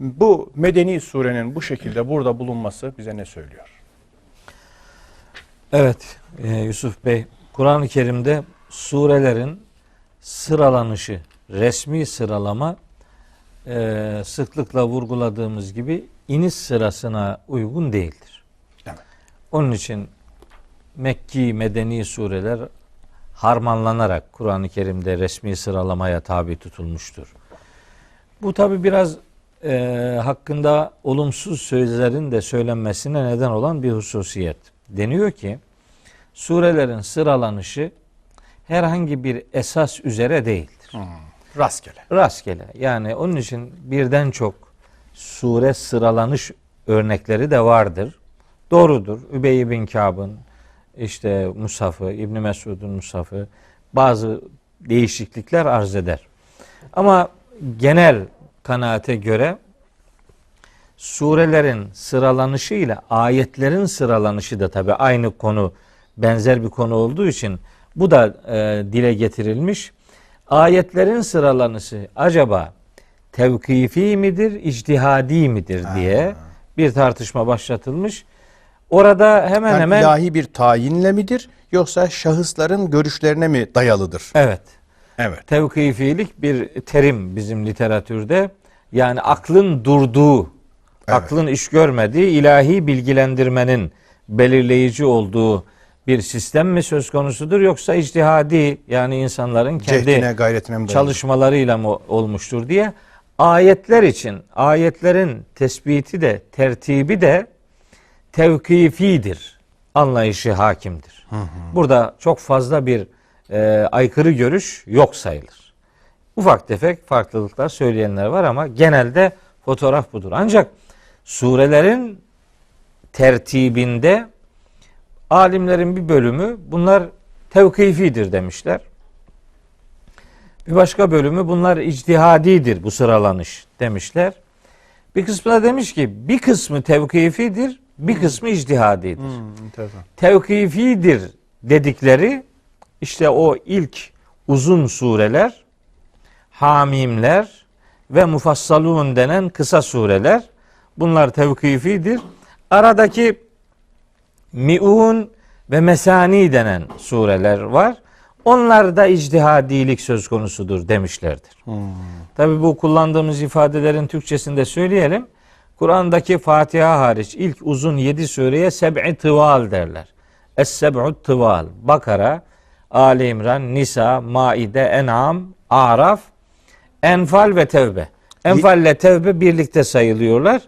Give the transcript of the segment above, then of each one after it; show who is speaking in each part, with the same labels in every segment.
Speaker 1: Bu medeni surenin bu şekilde burada bulunması bize ne söylüyor?
Speaker 2: Evet e, Yusuf Bey, Kur'an-ı Kerim'de surelerin sıralanışı, resmi sıralama e, sıklıkla vurguladığımız gibi iniş sırasına uygun değildir.
Speaker 1: Evet.
Speaker 2: Onun için Mekki, Medeni sureler harmanlanarak Kur'an-ı Kerim'de resmi sıralamaya tabi tutulmuştur. Bu tabi biraz e, hakkında olumsuz sözlerin de söylenmesine neden olan bir hususiyet. Deniyor ki surelerin sıralanışı herhangi bir esas üzere değildir.
Speaker 1: Rastgele.
Speaker 2: Rastgele. Yani onun için birden çok sure sıralanış örnekleri de vardır. Doğrudur. Übey bin Kâb'ın işte Musaf'ı, İbn Mesud'un Musaf'ı bazı değişiklikler arz eder. Ama genel kanaate göre surelerin sıralanışı ile ayetlerin sıralanışı da tabi aynı konu benzer bir konu olduğu için bu da e, dile getirilmiş. Ayetlerin sıralanışı acaba tevkifi midir, ictihadi midir diye bir tartışma başlatılmış. Orada hemen
Speaker 1: Yani
Speaker 2: hemen
Speaker 1: ilahi bir tayinle midir yoksa şahısların görüşlerine mi dayalıdır?
Speaker 2: evet
Speaker 1: Evet.
Speaker 2: tevkifilik bir terim bizim literatürde. Yani aklın durduğu, aklın iş görmediği ilahi bilgilendirmenin belirleyici olduğu bir sistem mi söz konusudur yoksa ictihadi yani insanların kendi
Speaker 1: Cehdine, gayretine mi
Speaker 2: çalışmalarıyla mı olmuştur diye ayetler için ayetlerin tespiti de tertibi de tevkifidir. Anlayışı hakimdir. Burada çok fazla bir e, aykırı görüş yok sayılır. Ufak tefek farklılıklar söyleyenler var ama genelde fotoğraf budur. Ancak surelerin tertibinde alimlerin bir bölümü bunlar tevkifidir demişler. Bir başka bölümü bunlar ictihadidir bu sıralanış demişler. Bir kısmı da demiş ki bir kısmı tevkifidir, bir kısmı ictihadidir.
Speaker 1: Hmm.
Speaker 2: Tevkifidir dedikleri işte o ilk uzun sureler, Hamimler ve Mufassalun denen kısa sureler. Bunlar tevkifidir. Aradaki Mi'un ve Mesani denen sureler var. Onlar da ictihadilik söz konusudur demişlerdir. Tabi bu kullandığımız ifadelerin Türkçesinde söyleyelim. Kur'an'daki Fatiha hariç ilk uzun yedi sureye seb'i tıval derler. Es-seb'u tıval. Bakara, Ali İmran, Nisa, Maide, En'am, Araf, Enfal ve Tevbe. Enfal ile Tevbe birlikte sayılıyorlar.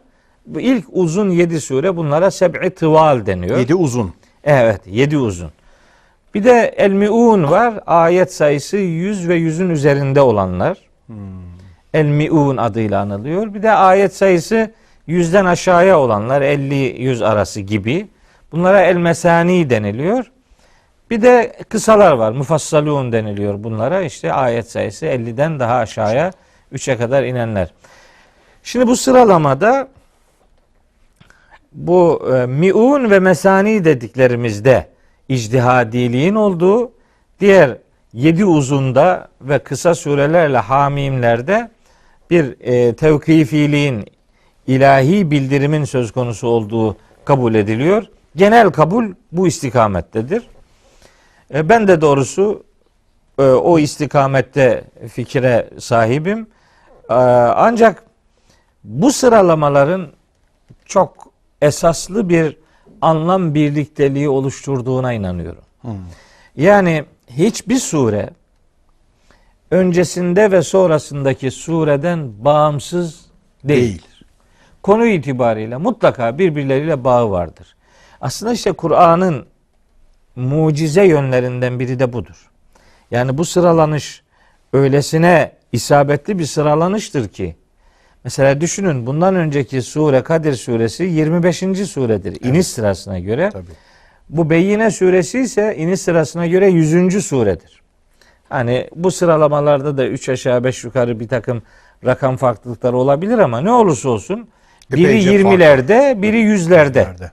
Speaker 2: Bu ilk uzun yedi sure bunlara seb'i tıval deniyor.
Speaker 1: Yedi uzun.
Speaker 2: Evet, yedi uzun. Bir de El Mi'un var. Ayet sayısı 100 ve 100'ün üzerinde olanlar. El Mi'un adıyla anılıyor. Bir de ayet sayısı 100'den aşağıya olanlar 50-100 arası gibi. Bunlara El Mesani deniliyor. Bir de kısalar var. Mufassalun deniliyor bunlara. İşte ayet sayısı 50'den daha aşağıya 3'e kadar inenler. Şimdi bu sıralamada bu e, miun ve mesani dediklerimizde icdihadiliğin olduğu, diğer yedi uzunda ve kısa surelerle hamimlerde bir e, tevkifiliğin, ilahi bildirimin söz konusu olduğu kabul ediliyor. Genel kabul bu istikamettedir. E, ben de doğrusu e, o istikamette fikire sahibim. E, ancak bu sıralamaların çok esaslı bir anlam birlikteliği oluşturduğuna inanıyorum. Yani hiçbir sure öncesinde ve sonrasındaki sureden bağımsız değil.
Speaker 1: Değil.
Speaker 2: Konu itibariyle mutlaka birbirleriyle bağı vardır. Aslında işte Kur'an'ın mucize yönlerinden biri de budur. Yani bu sıralanış öylesine isabetli bir sıralanıştır ki mesela düşünün bundan önceki sure Kadir suresi 25. suredir. Evet. İniş sırasına göre.
Speaker 1: Tabii.
Speaker 2: Bu Beyyine suresi ise iniş sırasına göre 100. suredir. Hani bu sıralamalarda da 3 aşağı 5 yukarı bir takım rakam farklılıkları olabilir ama ne olursa olsun biri 20'lerde, biri
Speaker 1: 100'lerde.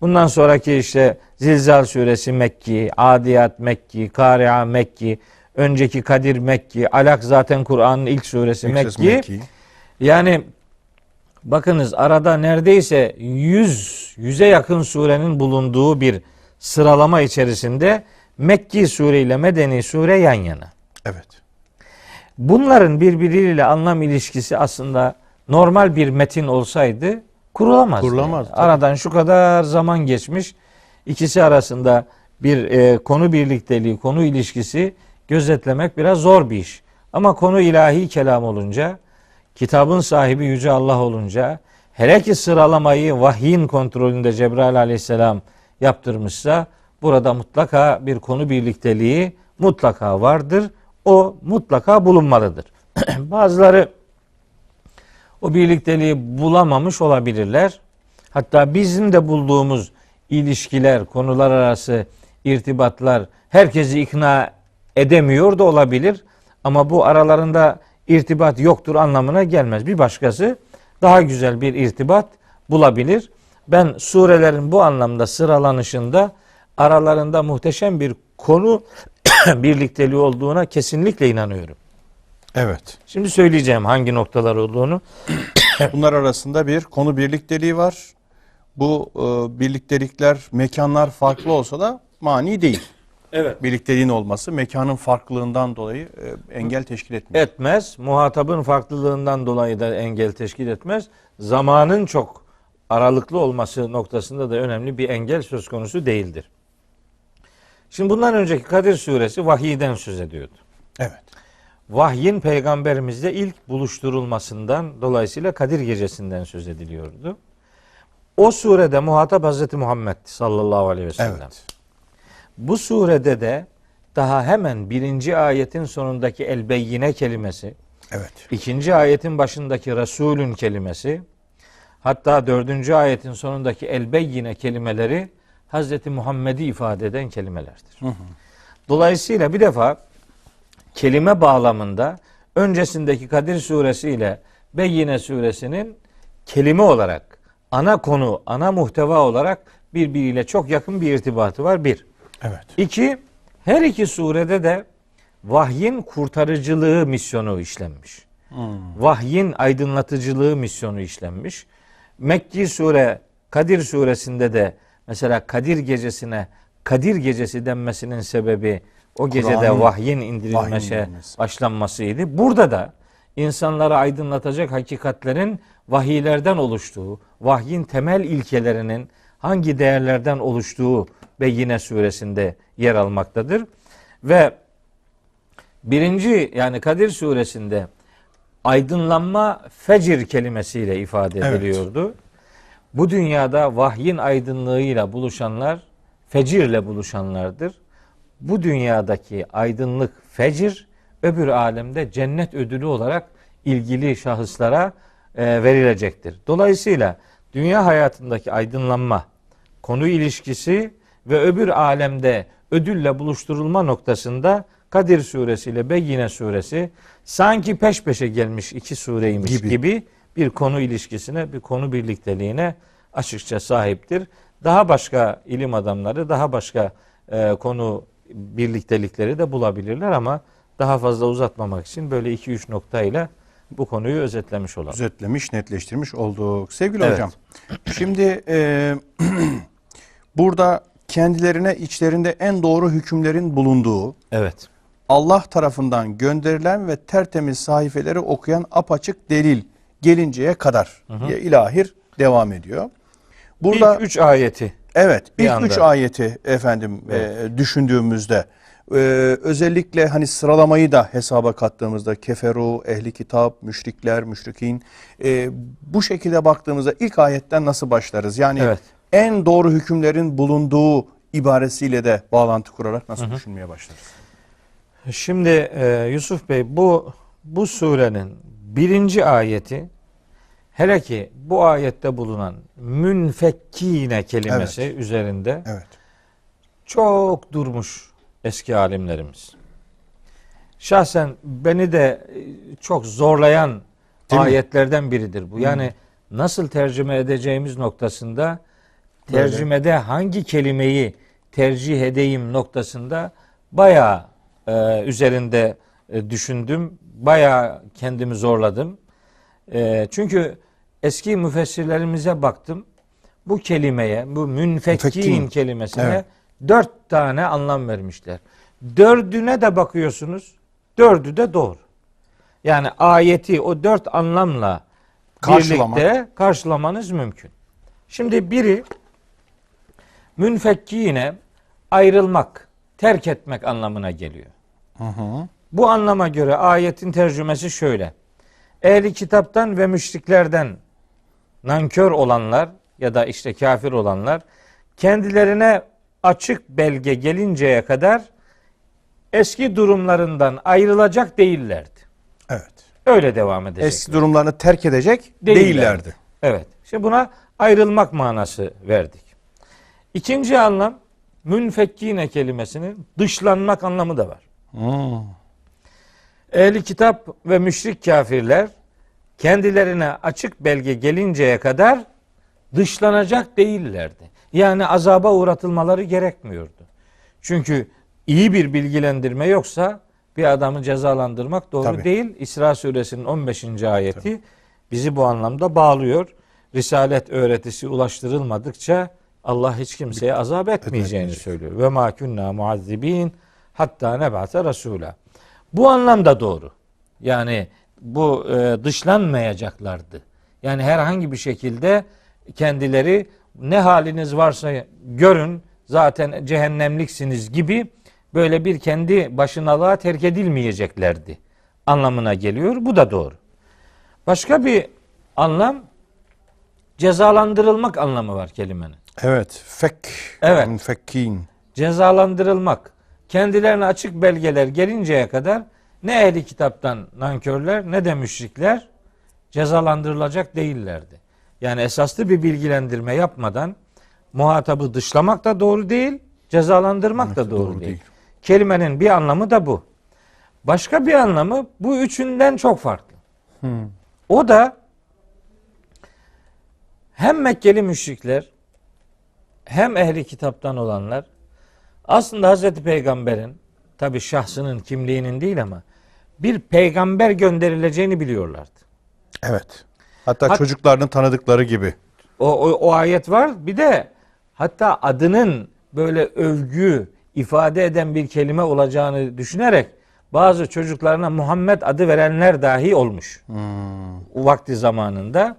Speaker 2: Bundan sonraki işte Zilzal suresi Mekki, Adiyat Mekki, Kari'a Mekki, önceki Kadir Mekki, Alak zaten Kur'an'ın ilk suresi Mekki.
Speaker 1: Mekki.
Speaker 2: Yani Bakınız arada neredeyse 100 yüze yakın surenin bulunduğu bir sıralama içerisinde Mekki sure ile Medeni sure yan yana.
Speaker 1: Evet.
Speaker 2: Bunların birbiriyle anlam ilişkisi aslında normal bir metin olsaydı kurulamazdı.
Speaker 1: Kurulamaz,
Speaker 2: Yani. Aradan şu kadar zaman geçmiş. ikisi arasında bir e, konu birlikteliği, konu ilişkisi gözetlemek biraz zor bir iş. Ama konu ilahi kelam olunca, kitabın sahibi Yüce Allah olunca, hele ki sıralamayı vahyin kontrolünde Cebrail aleyhisselam yaptırmışsa, burada mutlaka bir konu birlikteliği mutlaka vardır. O mutlaka bulunmalıdır. Bazıları o birlikteliği bulamamış olabilirler. Hatta bizim de bulduğumuz ilişkiler, konular arası irtibatlar herkesi ikna edemiyor da olabilir. Ama bu aralarında irtibat yoktur anlamına gelmez. Bir başkası daha güzel bir irtibat bulabilir. Ben surelerin bu anlamda sıralanışında aralarında muhteşem bir konu birlikteliği olduğuna kesinlikle inanıyorum.
Speaker 1: Evet.
Speaker 2: Şimdi söyleyeceğim hangi noktalar olduğunu.
Speaker 1: Bunlar arasında bir konu birlikteliği var. Bu e, birliktelikler, mekanlar farklı olsa da mani değil.
Speaker 2: Evet.
Speaker 1: Birlikteliğin olması mekanın farklılığından dolayı e, engel teşkil etmiyor.
Speaker 2: Etmez. Muhatabın farklılığından dolayı da engel teşkil etmez. Zamanın çok aralıklı olması noktasında da önemli bir engel söz konusu değildir. Şimdi bundan önceki Kadir suresi vahiyden söz ediyordu.
Speaker 1: Evet.
Speaker 2: Vahyin peygamberimizle ilk buluşturulmasından dolayısıyla Kadir gecesinden söz ediliyordu. O surede muhatap Hazreti Muhammed sallallahu aleyhi ve sellem.
Speaker 1: Evet.
Speaker 2: Bu surede de daha hemen birinci ayetin sonundaki el beyyine kelimesi,
Speaker 1: Evet.
Speaker 2: ikinci ayetin başındaki Resulün kelimesi, hatta dördüncü ayetin sonundaki el beyyine kelimeleri Hazreti Muhammed'i ifade eden kelimelerdir. Dolayısıyla bir defa kelime bağlamında öncesindeki Kadir suresi ile Beyyine suresinin kelime olarak ana konu, ana muhteva olarak birbiriyle çok yakın bir irtibatı var. Bir.
Speaker 1: Evet.
Speaker 2: İki, her iki surede de vahyin kurtarıcılığı misyonu işlenmiş. Vahyin aydınlatıcılığı misyonu işlenmiş. Mekki sure Kadir suresinde de mesela Kadir gecesine Kadir gecesi denmesinin sebebi o gecede vahyin indirilmesi başlanmasıydı. Burada da insanları aydınlatacak hakikatlerin vahiylerden oluştuğu, vahyin temel ilkelerinin hangi değerlerden oluştuğu Beyyine suresinde yer almaktadır. Ve birinci yani Kadir suresinde aydınlanma fecir kelimesiyle ifade
Speaker 1: Evet.
Speaker 2: ediliyordu. Bu dünyada vahyin aydınlığıyla buluşanlar fecirle buluşanlardır. Bu dünyadaki aydınlık fecir öbür alemde cennet ödülü olarak ilgili şahıslara e, verilecektir. Dolayısıyla dünya hayatındaki aydınlanma, konu ilişkisi ve öbür alemde ödülle buluşturulma noktasında Kadir suresi ile Beyyine suresi sanki peş peşe gelmiş iki sureymiş
Speaker 1: Gibi.
Speaker 2: gibi bir konu ilişkisine, bir konu birlikteliğine açıkça sahiptir. Daha başka ilim adamları, daha başka e, konu birliktelikleri de bulabilirler ama daha fazla uzatmamak için böyle 2-3 noktayla bu konuyu özetlemiş olalım.
Speaker 1: Düzeltlemiş, netleştirmiş olduk. Sevgili
Speaker 2: Evet.
Speaker 1: hocam, şimdi e, burada kendilerine içlerinde en doğru hükümlerin bulunduğu,
Speaker 2: Evet.
Speaker 1: Allah tarafından gönderilen ve tertemiz sahifeleri okuyan apaçık delil gelinceye kadar diye ilahir devam ediyor. Burada
Speaker 2: İlk 3 ayeti.
Speaker 1: Evet
Speaker 2: bir
Speaker 1: ilk
Speaker 2: anda.
Speaker 1: üç ayeti efendim e, düşündüğümüzde e, özellikle hani sıralamayı da hesaba kattığımızda keferu, ehli kitap, müşrikler, müşrikin e, bu şekilde baktığımızda ilk ayetten nasıl başlarız? Yani
Speaker 2: Evet.
Speaker 1: en doğru hükümlerin bulunduğu ibaresiyle de bağlantı kurarak nasıl düşünmeye başlarız?
Speaker 2: Şimdi e, Yusuf Bey bu bu surenin birinci ayeti hele ki bu ayette bulunan münfekkine kelimesi üzerinde
Speaker 1: Evet.
Speaker 2: çok durmuş eski alimlerimiz. Şahsen beni de e, çok zorlayan
Speaker 1: Değil mi?
Speaker 2: ayetlerden biridir bu. Yani nasıl tercüme edeceğimiz noktasında
Speaker 1: Böyle.
Speaker 2: tercümede hangi kelimeyi tercih edeyim noktasında bayağı e, üzerinde e, düşündüm. Bayağı kendimi zorladım. E, çünkü eski müfessirlerimize baktım. Bu kelimeye, bu
Speaker 1: münfekkin
Speaker 2: kelimesine
Speaker 1: Evet.
Speaker 2: dört tane anlam vermişler. Dördüne de bakıyorsunuz. Dördü de doğru. Yani ayeti o dört anlamla
Speaker 1: Karşılamak.
Speaker 2: birlikte karşılamanız mümkün. Şimdi biri münfekkine ayrılmak, terk etmek anlamına geliyor. Bu anlama göre ayetin tercümesi şöyle. Ehli kitaptan ve müşriklerden nankör olanlar ya da işte kafir olanlar kendilerine açık belge gelinceye kadar eski durumlarından ayrılacak değillerdi.
Speaker 1: Evet.
Speaker 2: Öyle devam edecek.
Speaker 1: Eski durumlarını terk edecek
Speaker 2: Değillerdi.
Speaker 1: değillerdi.
Speaker 2: Evet. Şimdi buna ayrılmak manası verdik. İkinci anlam münfekkine kelimesinin dışlanmak anlamı da var.
Speaker 1: Hmm.
Speaker 2: Ehli kitap ve müşrik kafirler kendilerine açık belge gelinceye kadar dışlanacak değillerdi. Yani azaba uğratılmaları gerekmiyordu. Çünkü iyi bir bilgilendirme yoksa bir adamı cezalandırmak doğru
Speaker 1: Tabii.
Speaker 2: değil. İsra suresinin 15. ayeti bizi bu anlamda bağlıyor. Risalet öğretisi ulaştırılmadıkça Allah hiç kimseye azap etmeyeceğini
Speaker 1: Etmeyecek.
Speaker 2: söylüyor. Ve ma kunna muazzibin hatta nebate rasula. Bu anlamda doğru. Yani bu e, dışlanmayacaklardı. Yani herhangi bir şekilde kendileri ne haliniz varsa görün zaten cehennemliksiniz gibi böyle bir kendi başınalığa terk edilmeyeceklerdi anlamına geliyor. Bu da doğru. Başka bir anlam cezalandırılmak anlamı var kelimenin.
Speaker 1: Evet. Fek.
Speaker 2: Evet.
Speaker 1: Münfekkin.
Speaker 2: cezalandırılmak, kendilerine açık belgeler gelinceye kadar ne ehli kitaptan nankörler ne de müşrikler cezalandırılacak değillerdi. Yani esaslı bir bilgilendirme yapmadan muhatabı dışlamak da doğru değil, cezalandırmak da doğru,
Speaker 1: doğru
Speaker 2: değil.
Speaker 1: değil.
Speaker 2: Kelimenin bir anlamı da bu. Başka bir anlamı bu üçünden çok farklı. O da hem Mekkeli müşrikler hem ehli kitaptan olanlar aslında Hazreti Peygamber'in tabi şahsının kimliğinin değil ama bir peygamber gönderileceğini biliyorlardı.
Speaker 1: Evet. Hatta
Speaker 2: Hat-
Speaker 1: çocuklarının tanıdıkları gibi.
Speaker 2: O, o, o ayet var. Bir de hatta adının böyle övgü ifade eden bir kelime olacağını düşünerek bazı çocuklarına Muhammed adı verenler dahi olmuş. O vakti zamanında.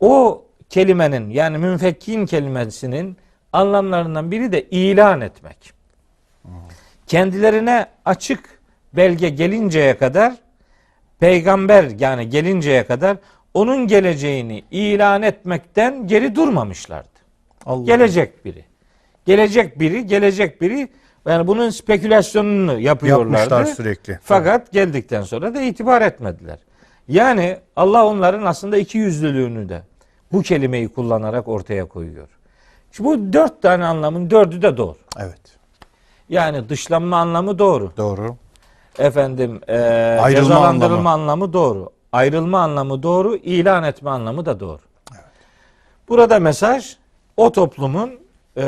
Speaker 2: O kelimenin yani münfekkin kelimesinin anlamlarından biri de ilan etmek. Kendilerine açık belge gelinceye kadar peygamber yani gelinceye kadar onun geleceğini ilan etmekten geri durmamışlardı.
Speaker 1: Allah.
Speaker 2: Gelecek biri. Gelecek biri, gelecek biri. Yani bunun spekülasyonunu yapıyorlardı.
Speaker 1: Yapmışlar sürekli.
Speaker 2: Fakat geldikten sonra da itibar etmediler. Yani Allah onların aslında iki yüzlülüğünü de bu kelimeyi kullanarak ortaya koyuyor. Şimdi bu dört tane anlamın dördü de doğru.
Speaker 1: Evet.
Speaker 2: Yani dışlanma anlamı doğru.
Speaker 1: Doğru.
Speaker 2: Efendim e,
Speaker 1: Ayrılma
Speaker 2: cezalandırılma anlamı doğru. Ayrılma anlamı doğru. ilan etme anlamı da doğru. Burada mesaj o toplumun e,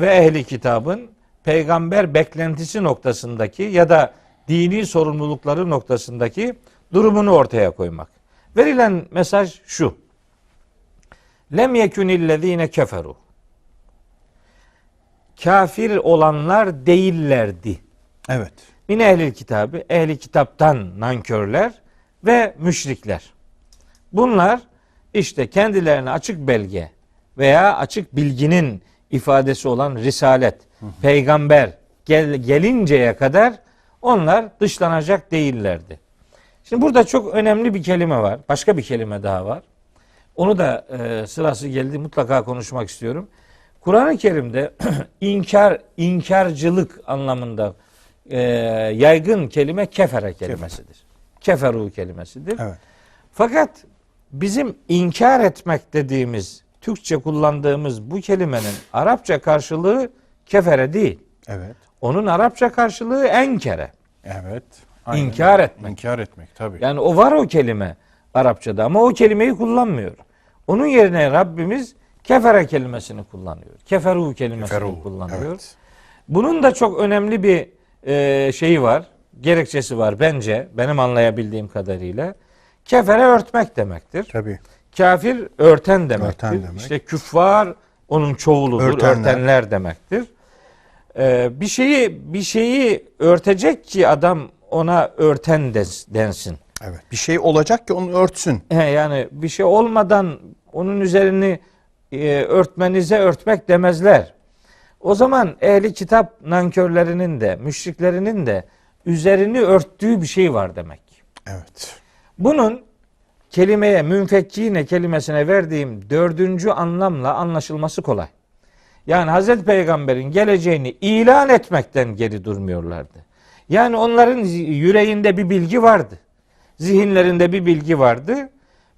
Speaker 2: ve ehli kitabın peygamber beklentisi noktasındaki ya da dini sorumlulukları noktasındaki durumunu ortaya koymak. Verilen mesaj şu. Lem yekunillezine keferu. Kafir olanlar değillerdi.
Speaker 1: Evet.
Speaker 2: Min ehlil kitabı, ehli kitaptan nankörler ve müşrikler. Bunlar işte kendilerine açık belge veya açık bilginin ifadesi olan risalet, peygamber gel, gelinceye kadar onlar dışlanacak değillerdi. Şimdi burada çok önemli bir kelime var. Başka bir kelime daha var. Onu da e, sırası geldi mutlaka konuşmak istiyorum. Kur'an-ı Kerim'de inkar inkarcılık anlamında e, yaygın kelime kefere kelimesidir. Keferu kelimesidir.
Speaker 1: Evet.
Speaker 2: Fakat bizim inkar etmek dediğimiz Türkçe kullandığımız bu kelimenin Arapça karşılığı kefere değil.
Speaker 1: Evet.
Speaker 2: Onun Arapça karşılığı enkere.
Speaker 1: Evet.
Speaker 2: İnkar etmek.
Speaker 1: İnkar etmek tabii.
Speaker 2: Yani o var o kelime Arapçada ama o kelimeyi kullanmıyor. Onun yerine Rabbimiz kefere kelimesini kullanıyor. Keferu kelimesini
Speaker 1: Feru.
Speaker 2: kullanıyor.
Speaker 1: Evet.
Speaker 2: Bunun da çok önemli bir e, şeyi var. Gerekçesi var bence benim anlayabildiğim kadarıyla. Kefere örtmek demektir.
Speaker 1: Tabii.
Speaker 2: kafir örten demektir.
Speaker 1: Örten demek.
Speaker 2: İşte küffar onun çoğuludur.
Speaker 1: Örtenler.
Speaker 2: Örtenler, demektir. Ee, bir şeyi bir şeyi örtecek ki adam ona örten des- densin.
Speaker 1: Evet. Bir şey olacak ki onu örtsün.
Speaker 2: He, yani bir şey olmadan onun üzerini e, örtmenize örtmek demezler. O zaman ehli kitap nankörlerinin de müşriklerinin de üzerini örttüğü bir şey var demek.
Speaker 1: Evet.
Speaker 2: Bunun kelimeye münfekkine kelimesine verdiğim dördüncü anlamla anlaşılması kolay. Yani Hazreti Peygamber'in geleceğini ilan etmekten geri durmuyorlardı. Yani onların yüreğinde bir bilgi vardı. Zihinlerinde bir bilgi vardı.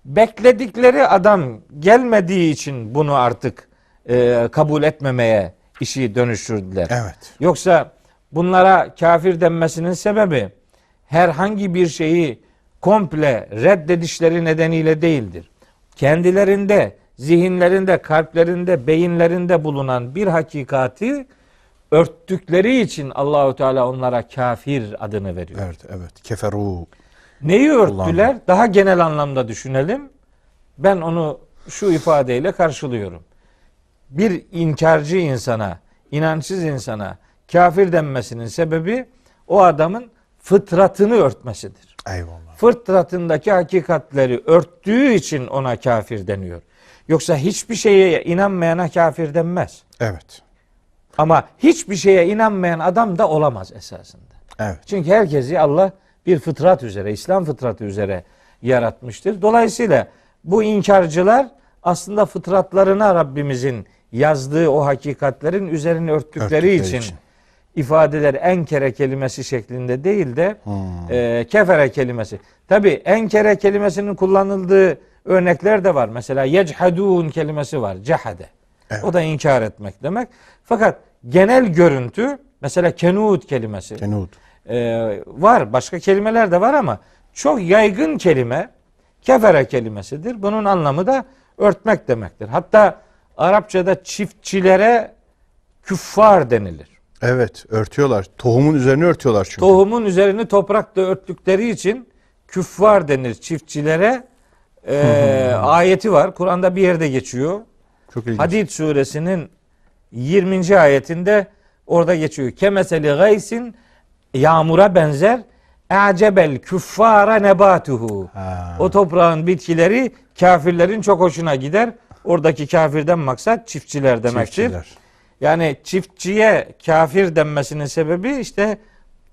Speaker 2: Bekledikleri adam gelmediği için bunu artık e, kabul etmemeye işi dönüştürdüler.
Speaker 1: Evet.
Speaker 2: Yoksa bunlara kafir denmesinin sebebi herhangi bir şeyi komple reddedişleri nedeniyle değildir. Kendilerinde, zihinlerinde, kalplerinde, beyinlerinde bulunan bir hakikati örttükleri için Allahu Teala onlara kafir adını veriyor.
Speaker 1: Evet, evet. Keferu.
Speaker 2: Neyi örttüler?
Speaker 1: Kullanma.
Speaker 2: Daha genel anlamda düşünelim. Ben onu şu ifadeyle karşılıyorum. Bir inkarcı insana, inançsız insana kafir denmesinin sebebi o adamın fıtratını örtmesidir.
Speaker 1: Eyvallah.
Speaker 2: Fıtratındaki hakikatleri örttüğü için ona kafir deniyor. Yoksa hiçbir şeye inanmayana kafir denmez.
Speaker 1: Evet.
Speaker 2: Ama hiçbir şeye inanmayan adam da olamaz esasında.
Speaker 1: Evet.
Speaker 2: Çünkü herkesi Allah bir fıtrat üzere, İslam fıtratı üzere yaratmıştır. Dolayısıyla bu inkarcılar aslında fıtratlarına Rabbimizin yazdığı o hakikatlerin üzerine örttükleri,
Speaker 1: Örttükleri
Speaker 2: için,
Speaker 1: için.
Speaker 2: ifadeler enkere kelimesi şeklinde değil de
Speaker 1: Hmm.
Speaker 2: e, kefere kelimesi. Tabi enkere kelimesinin kullanıldığı örnekler de var. Mesela yechadun kelimesi var. Cehade.
Speaker 1: Evet.
Speaker 2: O da inkar etmek demek. Fakat genel görüntü mesela kenut kelimesi
Speaker 1: Kenud.
Speaker 2: E, var. Başka kelimeler de var ama çok yaygın kelime kefere kelimesidir. Bunun anlamı da örtmek demektir. Hatta Arapçada çiftçilere küffar denilir.
Speaker 1: Evet. Örtüyorlar. Tohumun üzerine örtüyorlar çünkü.
Speaker 2: Tohumun üzerini toprakla örttükleri için küffar denir çiftçilere. E, ayeti var. Kur'an'da bir yerde geçiyor.
Speaker 1: Çok ilginç.
Speaker 2: Hadid suresinin 20. ayetinde orada geçiyor. Kemeseli gaysin yağmura benzer. A'cebel küffara nebatuhu. O toprağın bitkileri kafirlerin çok hoşuna gider. Oradaki kafirden maksat çiftçiler demektir.
Speaker 1: Çiftçiler.
Speaker 2: Yani çiftçiye kafir denmesinin sebebi işte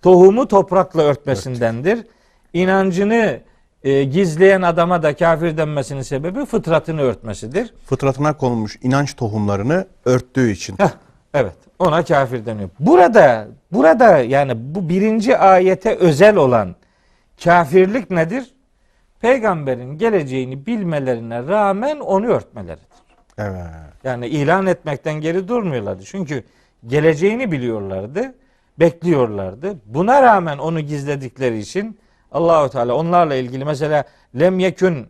Speaker 2: tohumu toprakla örtmesindendir. İnancını e, gizleyen adama da kafir denmesinin sebebi fıtratını örtmesidir.
Speaker 1: Fıtratına konulmuş inanç tohumlarını örttüğü için.
Speaker 2: Heh, evet ona kafir deniyor. Burada burada yani bu birinci ayete özel olan kafirlik nedir? Peygamberin geleceğini bilmelerine rağmen onu örtmeleridir.
Speaker 1: Evet.
Speaker 2: Yani ilan etmekten geri durmuyorlardı. Çünkü geleceğini biliyorlardı, bekliyorlardı. Buna rağmen onu gizledikleri için Allahu Teala onlarla ilgili mesela lem yekun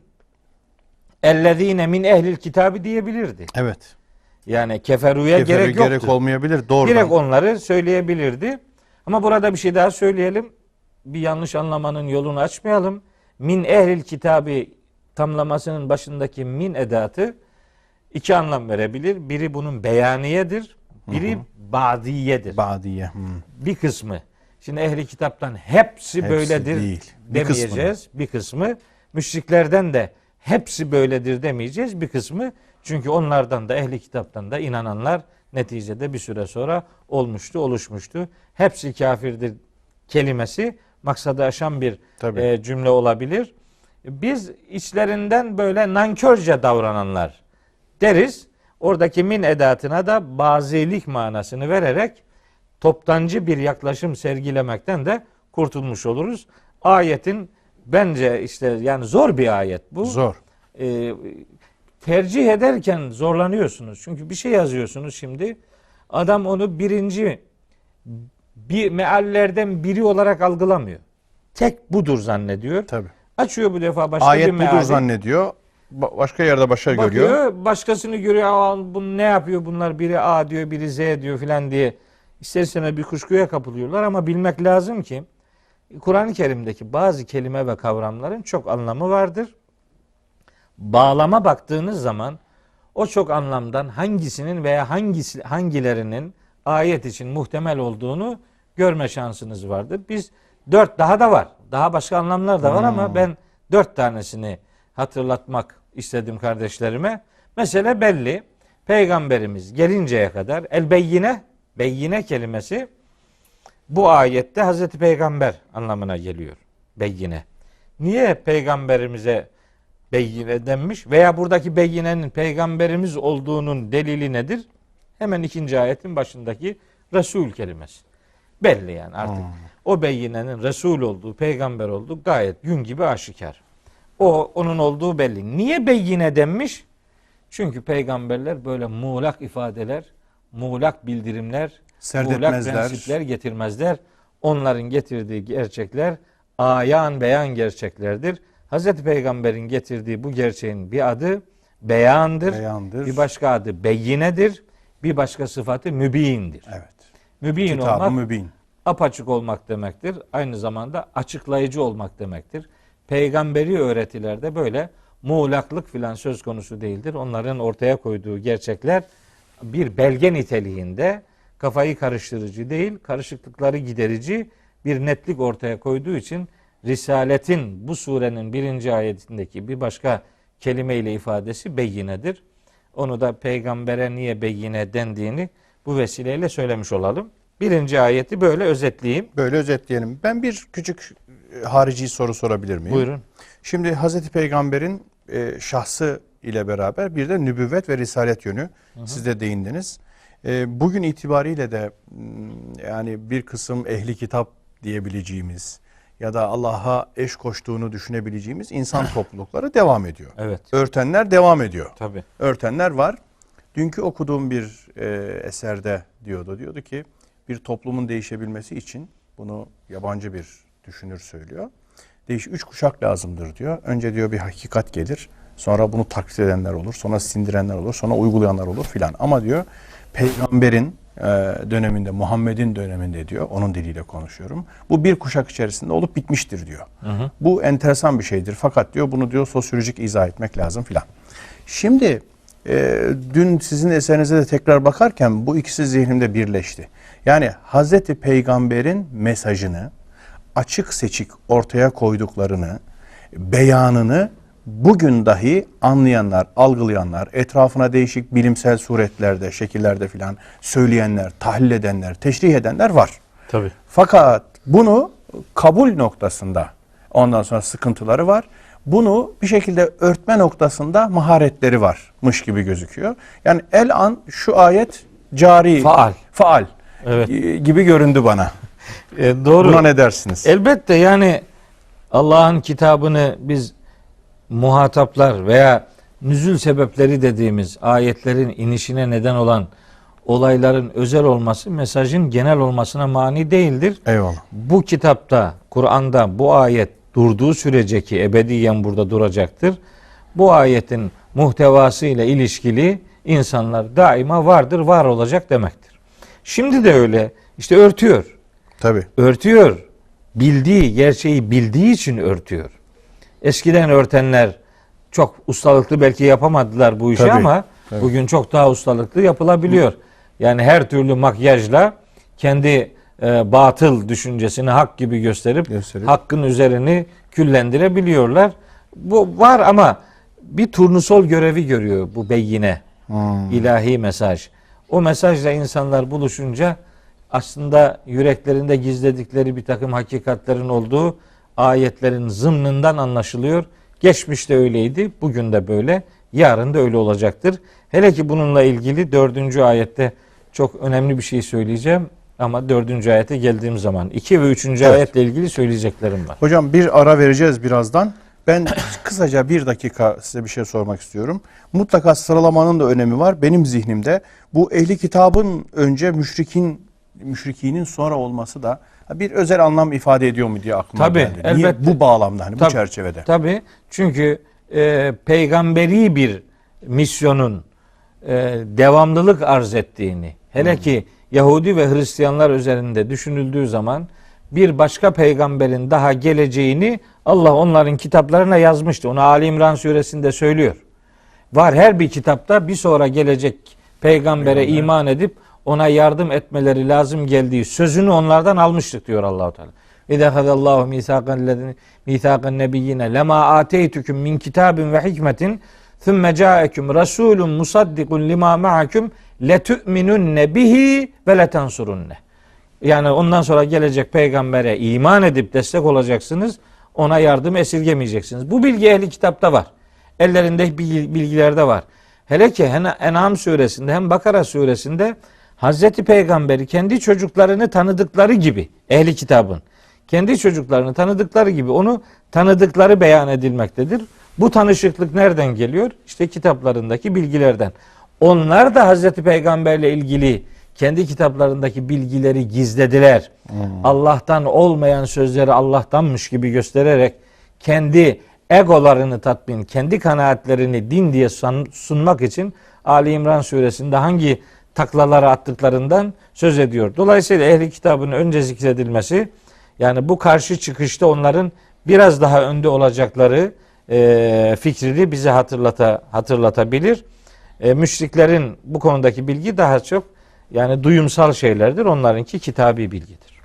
Speaker 2: ellezine min ehlil kitabı diyebilirdi.
Speaker 1: Evet.
Speaker 2: Yani keferuya
Speaker 1: Keferü
Speaker 2: gerek yoktu.
Speaker 1: gerek olmayabilir. Doğrudan.
Speaker 2: Direkt onları söyleyebilirdi. Ama burada bir şey daha söyleyelim. Bir yanlış anlamanın yolunu açmayalım. Min ehlil kitabı tamlamasının başındaki min edatı iki anlam verebilir. Biri bunun beyaniyedir. Biri badiyedir.
Speaker 1: Badiye. Hmm.
Speaker 2: bir kısmı. Şimdi ehli kitaptan hepsi,
Speaker 1: Hepsi
Speaker 2: böyledir
Speaker 1: değil. Bir
Speaker 2: demeyeceğiz. Bir kısmı. Müşriklerden de hepsi böyledir demeyeceğiz. Bir kısmı. Çünkü onlardan da ehli kitaptan da inananlar neticede bir süre sonra olmuştu, oluşmuştu. Hepsi kafirdir kelimesi maksadı aşan bir
Speaker 1: Tabii.
Speaker 2: e, cümle olabilir. Biz içlerinden böyle nankörce davrananlar deriz. Oradaki min edatına da bazilik manasını vererek toptancı bir yaklaşım sergilemekten de kurtulmuş oluruz. Ayetin bence işte yani zor bir ayet bu.
Speaker 1: Zor.
Speaker 2: Ee, tercih ederken zorlanıyorsunuz. Çünkü bir şey yazıyorsunuz şimdi. Adam onu birinci bir meallerden biri olarak algılamıyor. Tek budur zannediyor.
Speaker 1: Tabii.
Speaker 2: Açıyor bu defa başka
Speaker 1: Ayet
Speaker 2: bir
Speaker 1: budur
Speaker 2: meali.
Speaker 1: zannediyor. Ba- başka yerde başa
Speaker 2: Bakıyor,
Speaker 1: görüyor.
Speaker 2: başkasını görüyor. Aa, bu ne yapıyor bunlar? Biri A diyor, biri Z diyor filan diye. İster istemez bir kuşkuya kapılıyorlar ama bilmek lazım ki Kur'an-ı Kerim'deki bazı kelime ve kavramların çok anlamı vardır. Bağlama baktığınız zaman o çok anlamdan hangisinin veya hangisi hangilerinin ayet için muhtemel olduğunu görme şansınız vardır. Biz dört daha da var. Daha başka anlamlar da var ama ben dört tanesini hatırlatmak istedim kardeşlerime. Mesele belli. Peygamberimiz gelinceye kadar el beyyine, beyyine kelimesi bu ayette Hazreti Peygamber anlamına geliyor. Beyyine. Niye peygamberimize beyyine denmiş veya buradaki beyyinenin peygamberimiz olduğunun delili nedir? Hemen ikinci ayetin başındaki Resul kelimesi. Belli yani artık. O beyyinenin Resul olduğu, peygamber olduğu gayet gün gibi aşikar. O onun olduğu belli. Niye beyyine denmiş? Çünkü peygamberler böyle muğlak ifadeler, muğlak bildirimler, muğlak prensipler getirmezler. Onların getirdiği gerçekler ayan beyan gerçeklerdir. Hazreti Peygamber'in getirdiği bu gerçeğin bir adı beyandır.
Speaker 1: Beyandır.
Speaker 2: Bir başka adı beyinedir. Bir başka sıfatı mübindir.
Speaker 1: Evet.
Speaker 2: Mübin
Speaker 1: Kitab-ı
Speaker 2: olmak
Speaker 1: mübin.
Speaker 2: apaçık olmak demektir. Aynı zamanda açıklayıcı olmak demektir. Peygamberi öğretilerde böyle muğlaklık filan söz konusu değildir. Onların ortaya koyduğu gerçekler bir belge niteliğinde kafayı karıştırıcı değil, karışıklıkları giderici bir netlik ortaya koyduğu için Risaletin bu surenin birinci ayetindeki bir başka kelimeyle ifadesi beyinedir. Onu da peygambere niye beyine dendiğini bu vesileyle söylemiş olalım. Birinci ayeti böyle özetleyeyim.
Speaker 1: Böyle özetleyelim. Ben bir küçük e, harici soru sorabilir miyim?
Speaker 2: Buyurun.
Speaker 1: Şimdi Hazreti Peygamber'in e, şahsı ile beraber bir de nübüvvet ve risalet yönü siz de değindiniz. E, bugün itibariyle de yani bir kısım ehli kitap diyebileceğimiz ya da Allah'a eş koştuğunu düşünebileceğimiz insan toplulukları devam ediyor.
Speaker 2: Evet.
Speaker 1: Örtenler devam ediyor.
Speaker 2: Tabii.
Speaker 1: örtenler var. Dünkü okuduğum bir e, eserde diyordu. Diyordu ki bir toplumun değişebilmesi için bunu yabancı bir düşünür söylüyor. Değiş üç kuşak lazımdır diyor. Önce diyor bir hakikat gelir. Sonra bunu taklit edenler olur. Sonra sindirenler olur. Sonra uygulayanlar olur filan. Ama diyor peygamberin döneminde, Muhammed'in döneminde diyor. Onun diliyle konuşuyorum. Bu bir kuşak içerisinde olup bitmiştir diyor. Bu enteresan bir şeydir. Fakat diyor bunu diyor sosyolojik izah etmek lazım filan. Şimdi e, dün sizin eserinize de tekrar bakarken bu ikisi zihnimde birleşti. Yani Hazreti Peygamber'in mesajını açık seçik ortaya koyduklarını, beyanını bugün dahi anlayanlar, algılayanlar, etrafına değişik bilimsel suretlerde, şekillerde filan söyleyenler, tahlil edenler, teşrih edenler var.
Speaker 2: Tabii.
Speaker 1: Fakat bunu kabul noktasında ondan sonra sıkıntıları var. Bunu bir şekilde örtme noktasında maharetleri varmış gibi gözüküyor. Yani el an şu ayet cari,
Speaker 2: Faal.
Speaker 1: faal
Speaker 2: Evet.
Speaker 1: e, gibi göründü bana.
Speaker 2: E, doğru.
Speaker 1: Buna ne dersiniz?
Speaker 2: Elbette yani Allah'ın kitabını biz muhataplar veya nüzül sebepleri dediğimiz ayetlerin inişine neden olan olayların özel olması mesajın genel olmasına mani değildir.
Speaker 1: Eyvallah.
Speaker 2: Bu kitapta, Kur'an'da bu ayet durduğu sürece ki ebediyen burada duracaktır. Bu ayetin muhtevası ile ilişkili insanlar daima vardır, var olacak demektir. Şimdi de öyle. İşte örtüyor
Speaker 1: Tabii.
Speaker 2: örtüyor. Bildiği, gerçeği bildiği için örtüyor. Eskiden örtenler çok ustalıklı belki yapamadılar bu işi
Speaker 1: Tabii,
Speaker 2: ama
Speaker 1: tabii.
Speaker 2: bugün çok daha ustalıklı yapılabiliyor. Yani her türlü makyajla kendi e, batıl düşüncesini hak gibi gösterip,
Speaker 1: Gösterip.
Speaker 2: hakkın üzerini küllendirebiliyorlar. Bu var ama bir turnusol görevi görüyor bu beyine.
Speaker 1: Hmm.
Speaker 2: ilahi mesaj. O mesajla insanlar buluşunca aslında yüreklerinde gizledikleri bir takım hakikatlerin olduğu ayetlerin zımnından anlaşılıyor. Geçmişte öyleydi, bugün de böyle, yarın da öyle olacaktır. Hele ki bununla ilgili dördüncü ayette çok önemli bir şey söyleyeceğim. Ama dördüncü ayete geldiğim zaman iki ve üçüncü
Speaker 1: Evet.
Speaker 2: ayetle ilgili söyleyeceklerim var.
Speaker 1: Hocam bir ara vereceğiz birazdan. Ben kısaca bir dakika size bir şey sormak istiyorum. Mutlaka sıralamanın da önemi var. Benim zihnimde bu ehli kitabın önce müşrikin müşrikinin sonra olması da bir özel anlam ifade ediyor mu diye aklıma
Speaker 2: Tabii,
Speaker 1: geldi. Niye
Speaker 2: elbette.
Speaker 1: bu bağlamda hani bu
Speaker 2: Tabii.
Speaker 1: çerçevede?
Speaker 2: Tabii çünkü e, peygamberi bir misyonun e, devamlılık arz ettiğini hele ki Yahudi ve Hristiyanlar üzerinde düşünüldüğü zaman bir başka peygamberin daha geleceğini Allah onların kitaplarına yazmıştı. Onu Ali İmran suresinde söylüyor. Var her bir kitapta bir sonra gelecek peygambere iman edip ona yardım etmeleri lazım geldiği sözünü onlardan almıştık diyor Allahu Teala. Ve dehadallahu misakan lezine misakan nebiyyine lema ateytukum min kitabin ve hikmetin thumme ca'ekum rasulun musaddikun lima ma'akum letu'minunne bihi ve letansurunne. Yani ondan sonra gelecek peygambere iman edip destek olacaksınız. Ona yardım esirgemeyeceksiniz. Bu bilgi ehli kitapta var. Ellerinde bilgi- bilgilerde var. Hele ki En'am suresinde hem Bakara suresinde Hazreti Peygamberi kendi çocuklarını tanıdıkları gibi ehli kitabın kendi çocuklarını tanıdıkları gibi onu tanıdıkları beyan edilmektedir. Bu tanışıklık nereden geliyor? İşte kitaplarındaki bilgilerden. Onlar da Hazreti Peygamberle ilgili kendi kitaplarındaki bilgileri gizlediler. Allah'tan olmayan sözleri Allah'tanmış gibi göstererek kendi egolarını tatmin, kendi kanaatlerini din diye sun- sunmak için Ali İmran suresinde hangi taklaları attıklarından söz ediyor. Dolayısıyla ehli kitabın önce zikredilmesi yani bu karşı çıkışta onların biraz daha önde olacakları e, fikrini bize hatırlata hatırlatabilir. E, müşriklerin bu konudaki bilgi daha çok yani duyumsal şeylerdir. Onlarınki kitabi bilgidir.